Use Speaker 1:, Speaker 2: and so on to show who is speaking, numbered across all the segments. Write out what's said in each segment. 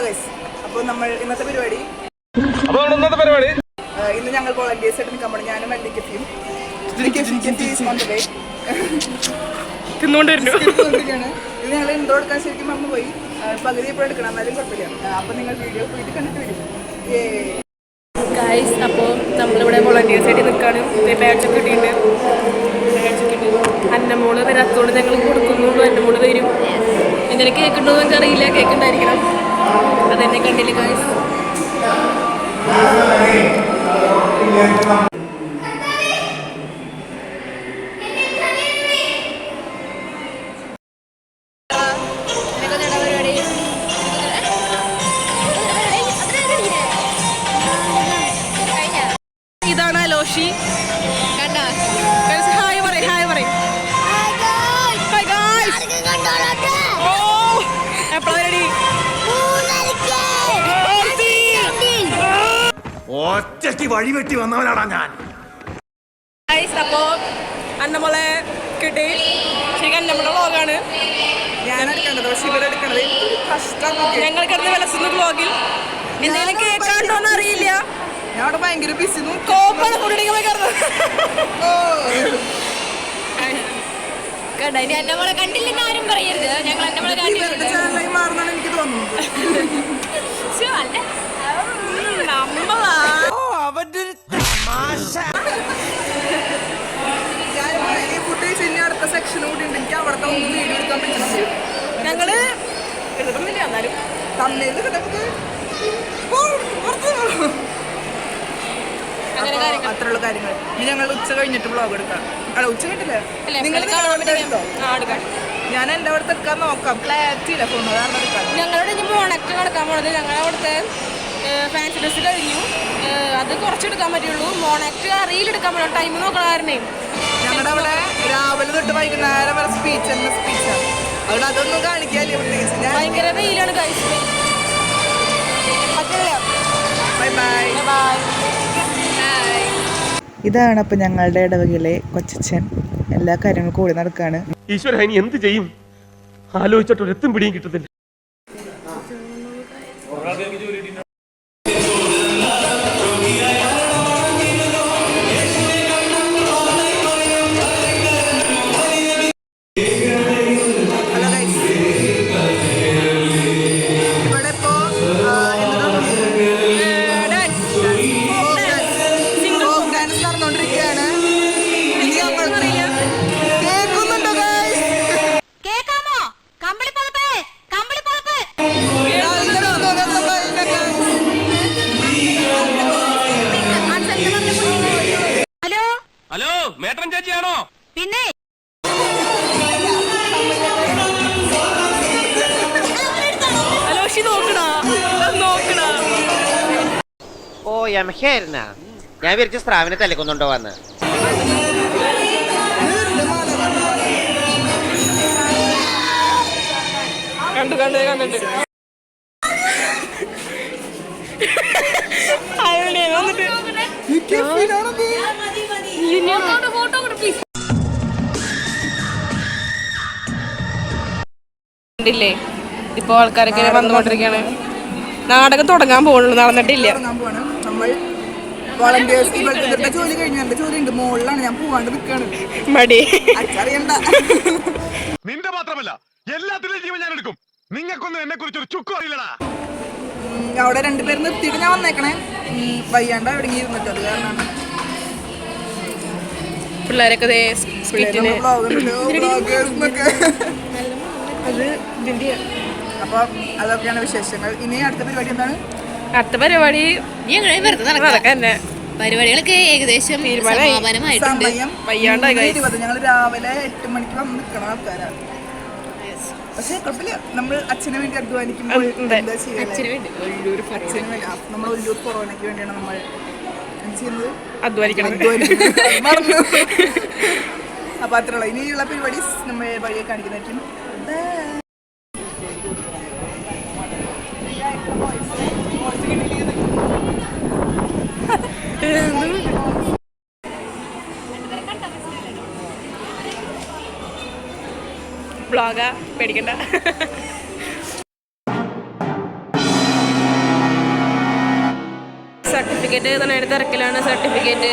Speaker 1: Hello guys അപ്പോൾ നമ്മൾ ഇന്നത്തെ പരിപാടി
Speaker 2: അപ്പോൾ ഇന്നത്തെ പരിപാടി?
Speaker 1: ഇന്ന് ഞങ്ങൾ വോളണ്ടിയേഴ്സ് ആയിട്ട് നിൽക്കാൻ പോകണം ഞാനും എന്റെ കെഫിയും
Speaker 2: തിന്നുകൊണ്ട് വരുന്നു
Speaker 1: ഇത് ഞങ്ങൾ ഇൻട്രോ എടുക്കാൻ ശരിക്കും അമ്മ പോയി. പകുതി ഇപ്പോൾ എടുക്കണം. എന്നാലും കുഴപ്പമില്ല. അപ്പോൾ നിങ്ങൾ വീഡിയോ പോയിട്ട് കണ്ടിട്ട് വരും. ഏ
Speaker 3: ഗായ്സ് അപ്പോൾ നമ്മളിവിടെ വോളണ്ടിയേഴ്സ് ആയിട്ട് നിൽക്കാണ്. ബാഡ്ജൊക്കെ കിട്ടിയിട്ടുണ്ട് അന്നമോൾ വരാത്തതുകൊണ്ട് ഞങ്ങൾ കൊടുക്കുന്നുള്ളൂ അന്നമോൾ വരും. ഇന്നലെ കേക്ക് എന്നൊക്കെ എന്ന് അറിയില്ല കേക്ക് ഉണ്ടായിരിക്കണം അതെന്നെ കണ്ടില്ല ഗായ്സ് ഇതാണ് അലോഷി.
Speaker 4: ഒറ്റയ്ക്ക് വഴിവെട്ടി വന്നവനാടാ ഞാൻ.
Speaker 3: ഗായ്സ് അപ്പോൾ അന്നമോളെ കിട്ടി. ശരിക്കും അന്നമ്മളുടെ വ്ളോഗാണ്
Speaker 1: ഞാൻ എടുക്കേണ്ടത് പക്ഷെ കഷ്ടം നോക്കിയേ.
Speaker 3: ഞങ്ങൾ കിടന്ന് വിലസുന്ന വ്ളോഗിൽ എന്തെങ്കിലും കേൾക്കാണ്ടോന്ന് അറിയില്ല.
Speaker 1: ഞാൻ ഭയങ്കര ബിസി
Speaker 3: കോപ്പാണ് ഇനി കണ്ടില്ലെന്ന് ആരും പറയരുത്. ഞങ്ങൾ
Speaker 1: എനിക്ക് സെക്ഷൻ കൂടി ഉണ്ട്. എനിക്ക് അവിടുത്തെ ഒന്നും വീഡിയോ എടുക്കാൻ പറ്റുന്നില്ല
Speaker 3: ഞങ്ങൾ എടുക്കുന്നില്ല എന്നാലും.
Speaker 1: നമുക്ക് അപ്പൊ
Speaker 3: കാര്യങ്ങൾ.
Speaker 1: അത്രയുള്ള കാര്യങ്ങൾ. ഇനി ഞങ്ങൾ ഉച്ച കഴിഞ്ഞിട്ട് വ്ളോഗ് എടുക്കാം. അല്ല ഉച്ച കഴിഞ്ഞിട്ടില്ല.
Speaker 3: അല്ല,
Speaker 1: നിങ്ങൾ ഞാൻ എന്റെ അവിടുത്തെ എടുക്കാൻ നോക്കാം. ക്ലാരിറ്റി ഇല്ല ഫോൺ കാരണം എടുക്കാം
Speaker 3: ഞങ്ങളുടെ ഇനി മോണക്ട് നടക്കാൻ പോണത്. ഞങ്ങളുടെ അവിടുത്തെ ഫാൻസി ഡ്രസ്സ് കഴിഞ്ഞു. അത് കുറച്ചെടുക്കാൻ പറ്റുള്ളൂ മോണക്ട് റീലെടുക്കാൻ പറ്റുള്ളൂ ടൈം നോക്കണ കാരണേ.
Speaker 1: ഞങ്ങളുടെ അവിടെ രാവിലെ തൊട്ട് വൈകുന്നേരം വരെ സ്പീച്ച് എന്ന സ്പീച്ചാണ് അതുകൊണ്ട് അതൊന്നും കാണിക്കാല്ലേ പ്രത്യേകിച്ച്. ഞാൻ
Speaker 3: ഭയങ്കര വെയിലാണ്
Speaker 1: ബൈ ബൈ
Speaker 3: ബൈ
Speaker 1: ഇതാണ് അപ്പം ഞങ്ങളുടെ ഇടവകയിലെ കൊച്ചച്ഛൻ. എല്ലാ കാര്യങ്ങളും കൂടി നടക്കാണ്.
Speaker 2: ഈശ്വര ഇനി എന്ത് ചെയ്യും? ആലോചിച്ചിട്ട് ഒരു എത്തും പിടിയും കിട്ടത്തില്ല. മേട്ടൻ ചേച്ചിയാണോ?
Speaker 5: പിന്നെ
Speaker 6: ഓ എമഹേരന ഞാൻ വിരിച്ച സ്രാവിനെ തലക്കുന്നുണ്ടോ വന്ന്
Speaker 3: കണ്ടു കണ്ടു കണ്ടിട്ട് വന്നിട്ട്. കണ്ടില്ലേ? ഇപ്പൊ ആൾക്കാരൊക്കെ വന്നുകൊണ്ടിരിക്കാണ് നാടകം തുടങ്ങാൻ പോകുള്ളൂ നടന്നിട്ടില്ല.
Speaker 1: നമ്മൾ വളണ്ടിയേഴ്സ് ഇവരുടെ ജോലി കഴിഞ്ഞു. എന്റെ ജോലി ഉണ്ട്. മുകളിലാണ് ഞാൻ പോവാണ്ട് നിൽക്കാണ്
Speaker 3: മടി.
Speaker 4: നിന്റെ മാത്രമല്ല എല്ലാത്തിലും ജീവൻ ഞാൻ എടുക്കും. നിങ്ങൾക്കൊന്നും എന്നെ കുറിച്ച് ഒരു ചുക്കും അറിയില്ലടാ.
Speaker 1: അവിടെ രണ്ടുപേരും നിർത്തിയിട്ട് ഞാൻ വന്നേക്കണേ. വയ്യാണ്ട് വയ്യാണ്ട എവിടെ ഇരുന്നിട്ട് അത് കാരണമാണ്.
Speaker 3: പിള്ളേരൊക്കെ ദേ സ്പിറ്റിന് അത് ഇതിന്റെ
Speaker 1: അപ്പൊ അതൊക്കെയാണ് വിശേഷങ്ങൾ. ഇനി അടുത്ത പരിപാടി എന്താണ്?
Speaker 3: അടുത്ത പരിപാടി അതൊക്കെ തന്നെ.
Speaker 5: പരിപാടികളൊക്കെ ഏകദേശം
Speaker 1: തീരുമാനമായിട്ടുണ്ട് ഞങ്ങൾ രാവിലെ എട്ട് മണിക്ക് വന്ന് നിൽക്കണ ആൾക്കാരാണ് പക്ഷെ കുഴപ്പമില്ല. നമ്മൾ അച്ഛന് വേണ്ടി അധ്വാനിക്കുമ്പോൾ എന്താ നമ്മൾ ഒല്ലൂർ കൊറോണയ്ക്ക് വേണ്ടിയാണ് നമ്മൾ
Speaker 3: അധ്വാനിക്കണം.
Speaker 1: അപ്പൊ അത്രയുള്ള ഇനിയുള്ള പരിപാടി നമ്മൾ വഴിയെ കാണിക്കുന്നതായിരിക്കും.
Speaker 3: ബ്ലോഗ പേടിക്കണ്ട. സർട്ടിഫിക്കറ്റ് തന്നെ തിരക്കിലാണ് സർട്ടിഫിക്കറ്റ്.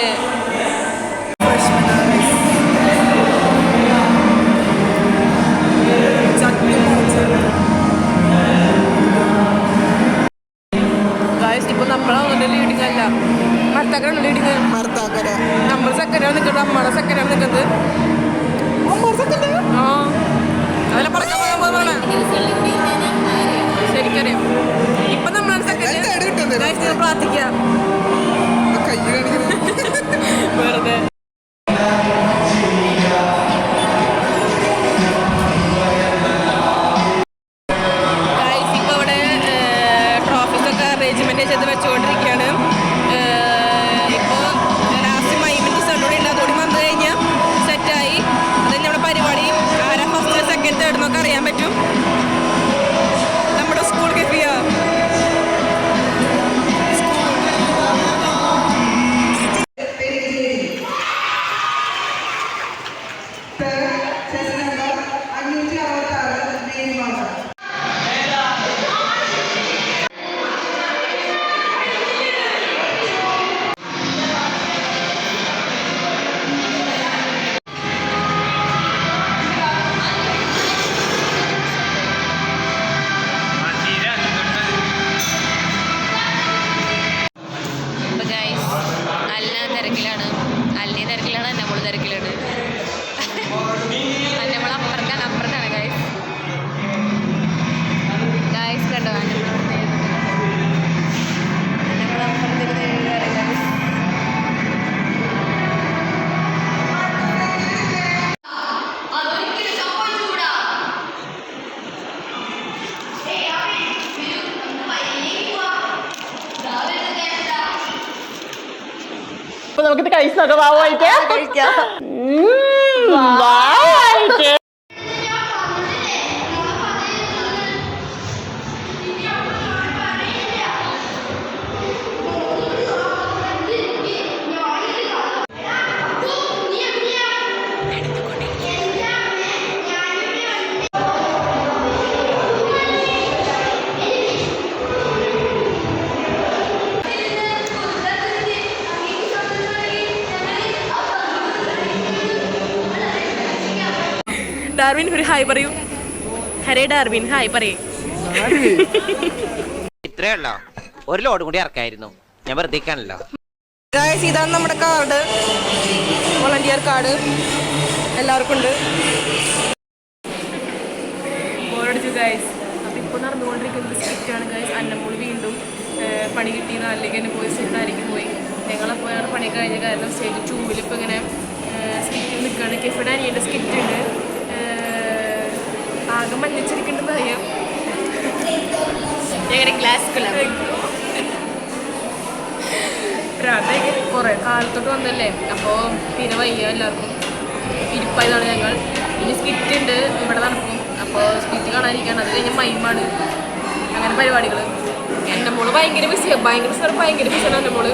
Speaker 3: ഇപ്പൊ നമ്മളാവുന്നുണ്ട് ലീഡിങ് അല്ല. മർത്താക്കറാണ് ലീഡിങ്
Speaker 1: ഭർത്താക്കര
Speaker 3: നമ്മൾ സെക്കൻഡാണ് നിൽക്കുന്നത് അമ്മയുടെ സെക്കൻഡാണ് നിൽക്കുന്നത് ആ. അതല്ല പറയാൻ പോകാൻ പോകുന്നതാണ് ശരിക്കറിയാം. ഇപ്പൊ നമ്മളാണ് സെക്കൻഡ്
Speaker 1: ഞാൻ third കിട്ടുന്നത്.
Speaker 3: ഗായ്സ് നിങ്ങൾ പ്രാർത്ഥിക്കുക
Speaker 5: അപ്പൊ
Speaker 3: നമുക്കിത് കഴിച്ചൊക്കെ വാവായിട്ട് ഡാർവിൻ ഒരു ഹായ് പറയൂ. ഹരേ ഡാർവിൻ ഹായ് പറയൂ.
Speaker 6: ഇത്രേ ഉള്ളോ? ഒരു ലോഡ് കൂടി ഇറക്കായിരുന്നു. ഞാൻ വെറുതെ കാണല്ലോ
Speaker 3: ഗായ്സ് ഇതാണ് നമ്മുടെ കാർഡ് വോളണ്ടിയർ കാർഡ് എല്ലാവർക്കും ഉണ്ട്. ബോറടിച്ചു ഗായ്സ് അപ്പോൾ ഇപ്പോൾ നടന്നുകൊണ്ടിരിക്കുന്നത് സ്ക്രിപ്റ്റാണ് ഗായ്സ് അന്നമൂളി വീണ്ടും പണി കിട്ടിയെന്ന് അല്ലെങ്കിൽ എന്നെ പോയി. സിനിമാരിക്ക് പോയി ഞങ്ങളപ്പോഴാണ് പണി കഴിഞ്ഞ കാരണം സ്റ്റേജ് ടൂവിൽ ഇപ്പോൾ ഇങ്ങനെ സ്കിറ്റിൽ നിൽക്കുകയാണ് അനിയന്റെ സ്കിറ്റ് ഉണ്ട്. ആകെ മഞ്ഞച്ചിരിക്കേണ്ടത് അറിയാം
Speaker 5: ഞങ്ങളുടെ ക്ലാസ്
Speaker 3: രാത്രി കുറേ കാലത്തോട്ട് വന്നല്ലേ? അപ്പോൾ തീരെ വയ്യ എല്ലാവർക്കും. ഇരിപ്പായതാണ് ഞങ്ങൾ. ഇനി സ്കിറ്റ് ഉണ്ട് ഇവിടെ നടക്കും. അപ്പോൾ സ്കിറ്റ് കാണാനിരിക്കുകയാണ് അത് കഴിഞ്ഞ് മൈമാണ്. അങ്ങനെ പരിപാടികൾ എന്റെ മോൾ ഭയങ്കര ബിസിയാണ് ഭയങ്കര സാർ ഭയങ്കര ബിസിയാണ് എന്റെ മോൾ.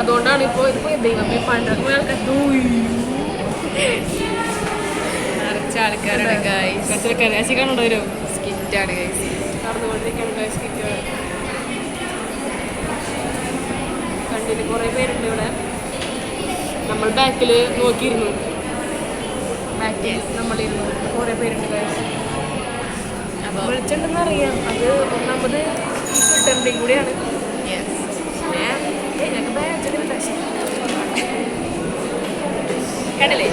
Speaker 3: അതുകൊണ്ടാണ് ഇപ്പോൾ ഇപ്പോൾ ദൈവമേ പണ്ടൊക്കെ ആൾക്കാർ
Speaker 5: നിറച്ച ആൾക്കാരുടെ ഗൈസ്
Speaker 3: കരാശി കാണുന്നുണ്ടോ ഒരു
Speaker 5: സ്കിറ്റാണ് ഗൈസ്
Speaker 3: നടന്നുകൊണ്ടിരിക്കുകയാണ് സ്കിറ്റ് കണ്ടിട്ട് കുറേ പേരുണ്ട് ഇവിടെ. നമ്മൾ ബാക്കിൽ നോക്കിയിരുന്നു. ബാക്കിൽ നമ്മളിരുന്നു. കുറേ പേരുണ്ട് ഗൈസ്
Speaker 5: അപ്പോൾ
Speaker 3: വിളിച്ചിട്ടുണ്ടെന്ന് അറിയാം. അത് ഒന്നാമത് ഈ ഫിൽറ്ററിന്റെയും കൂടിയാണ്. ഞങ്ങൾക്ക് പക്ഷേ
Speaker 5: കണ്ടല്ലേ?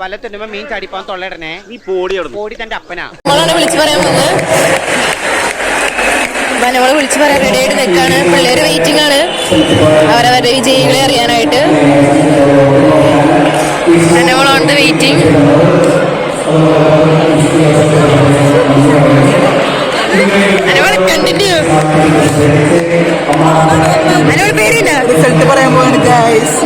Speaker 6: വല്ല തുന്നുമ്പോ മീൻ ചാടിപ്പോൻ തൊള്ളയിടനെ
Speaker 2: നീ പോടി
Speaker 6: പോടി തന്റെ അപ്പനാ.
Speaker 3: നമ്മളാണ് വിളിച്ചു പറയാൻ വന്നത്. നമ്മളെ വിളിച്ചു പറയാൻ റെഡി ആയിട്ട് നിൽക്കാണ് പിള്ളേര് വെയിറ്റിംഗ് ആണ്. അവരവരുടെ വിജയികളെ അറിയാനായിട്ട്. നമ്മൾ ഓൺ ദ വെയിറ്റിംഗ് കണ്ടിന്യൂ പേരില്ല.
Speaker 1: റിസൾട്ട് പറയാൻ പോവാണ് ഗൈസ്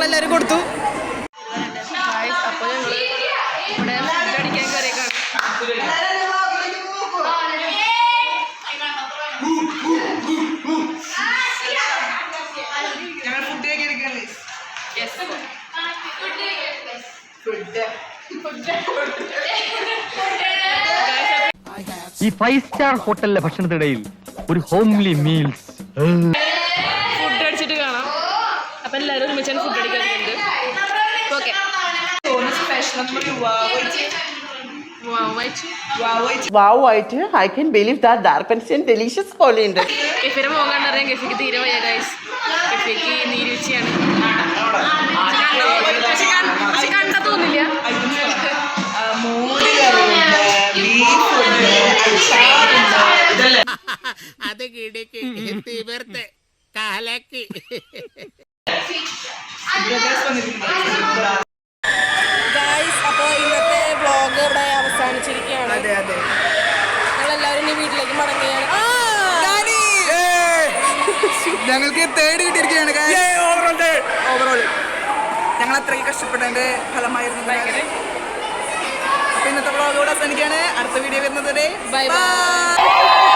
Speaker 3: എല്ലാവരും കൊടുത്തു. അപ്പോൾ ഞങ്ങൾ ഇവിടെ ഫുഡ് അടിക്കാൻ കയറിയേക്കാണ്
Speaker 7: ഈ ഫൈവ് സ്റ്റാർ ഹോട്ടലിലെ ഭക്ഷണത്തിനിടയിൽ ഒരു ഹോംലി മീൽസ്
Speaker 3: ഫുഡ് അടിച്ചിട്ട് കാണാം അപ്പം എല്ലാവരും ഒരുമിച്ചാണ് food അടിക്കാറുണ്ട് okay
Speaker 8: Wow, I, I can believe that dark fantasy and delicious Poland.
Speaker 3: കെഫിയുടെ മുഖം കണ്ടറിയാം കെഫിക്ക് തീരെ വയ്യ ഗൈസ് കെഫിക്ക് നീരുച്ചിയാണ് പക്ഷെ കണ്ട- തോന്നില്ല.
Speaker 6: അത് കിടക്ക് തീവർത്ത് കാലക്ക്.
Speaker 3: അപ്പോൾ ഇന്നത്തെ വ്ളോഗ് ഇവിടെ അവസാനിച്ചിരിക്കുകയാണ്.
Speaker 1: അതെ അതെ.
Speaker 3: ഞങ്ങളെല്ലാവരും ഇനി വീട്ടിലേക്ക് മടങ്ങുകയാണ്!
Speaker 1: ഞങ്ങൾക്ക് തേർഡ് കിട്ടിയിരിക്കുകയാണ് ഓവറോൾ ഞങ്ങൾ അത്രയ്ക്ക് കഷ്ടപ്പെട്ടതിന്റെ ഫലമായിരുന്നു. അപ്പൊ ഇന്നത്തെ വ്ളോഗ് കൂടെ അവസാനിക്കുകയാണ്. അടുത്ത വീഡിയോ വരുന്നത് ബൈ
Speaker 3: Bye. Bye.